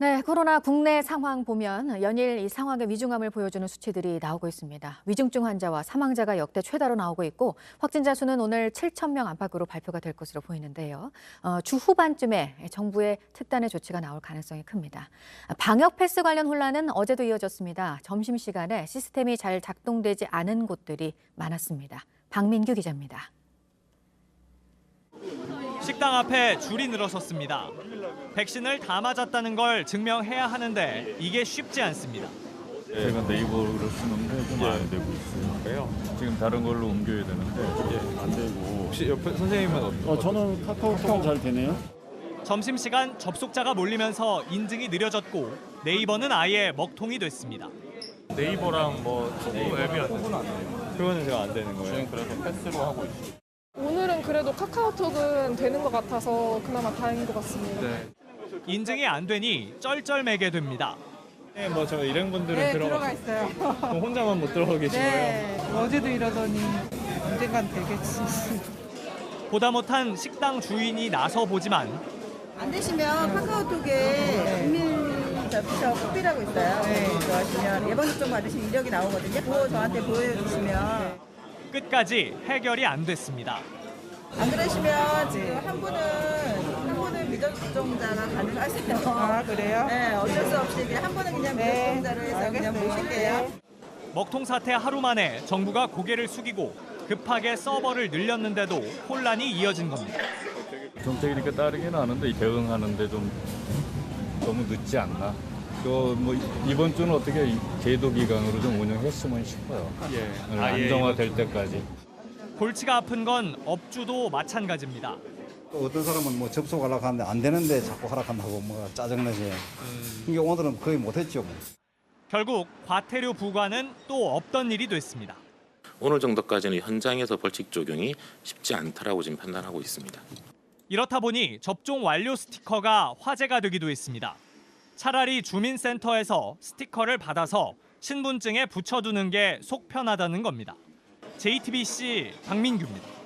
네, 코로나 국내 상황 보면 연일 이 상황의 위중함을 보여주는 수치들이 나오고 있습니다. 위중증 환자와 사망자가 역대 최다로 나오고 있고 확진자 수는 오늘 7천 명 안팎으로 발표가 될 것으로 보이는데요. 어, 주 후반쯤에 정부의 특단의 조치가 나올 가능성이 큽니다. 방역 패스 관련 혼란은 어제도 이어졌습니다. 점심 시간에 시스템이 잘 작동되지 않은 곳들이 많았습니다. 박민규 기자입니다. 식당 앞에 줄이 늘어섰습니다. 백신을 다 맞았다는 걸 증명해야 하는데 이게 쉽지 않습니다. 제가 네이버를 쓰는데 좀 안 되고 있어요. 지금 다른 걸로 옮겨야 되는데 안 되고 혹시 옆에 선생님은 어, 어, 저는 카카오톡은 잘 되네요. 점심시간 접속자가 몰리면서 인증이 느려졌고 네이버는 아예 먹통이 됐습니다. 네이버랑 뭐 톡은 앱이 안 돼요. 그거는 제가 안 되는 거예요. 저는 그래서 패스로 하고 있어요. 그래도 카카오톡은 되는 것 같아서 그나마 다행인 것 같습니다. 인증이 안 되니 쩔쩔매게 됩니다. 네, 뭐 저 일행분들은 네, 들어가 들어가 있어요. 그럼 혼자만 못 들어가 계신 거예요? 네, 어제도 이러더니 언젠간 되겠지. 보다 못한 식당 주인이 나서 보지만 안 되시면 카카오톡에 국민 접촉 커피라고 있어요. 네. 그거 하시면 예방 접종 받으신 이력이 나오거든요. 그거 저한테 보여주시면 끝까지 해결이 안 됐습니다. 안 그러시면 지금 한 분은 한 분은 미접종자가 가능하세요. 아, 그래요? 네, 어쩔 수 없이 그냥 한 분은 그냥 네, 미접종자로 해서 그냥 알겠어요. 보실게요. 먹통 사태 하루 만에 정부가 고개를 숙이고 급하게 서버를 늘렸는데도 혼란이 이어진 겁니다. 정책이니까 따르긴 하는데 대응하는데 좀 너무 늦지 않나. 그뭐 이번 주는 어떻게 이 제도 기간으로 좀 운영했으면 싶어요. 예. 네, 안정화될 때까지. 골치가 아픈 건 업주도 마찬가지입니다. 또 어떤 사람은 뭐 접속하려고 하는데 안 되는데 자꾸 하락한다고 뭐 짜증나지. 이게 오늘은 거의 못했죠. 뭐. 결국 과태료 부과는 또 없던 일이 됐습니다. 오늘 정도까지는 현장에서 벌칙 적용이 쉽지 않다라고 지금 판단하고 있습니다. 이렇다 보니 접종 완료 스티커가 화제가 되기도 했습니다. 차라리 주민센터에서 스티커를 받아서 신분증에 붙여두는 게 속 편하다는 겁니다. JTBC 박민규입니다.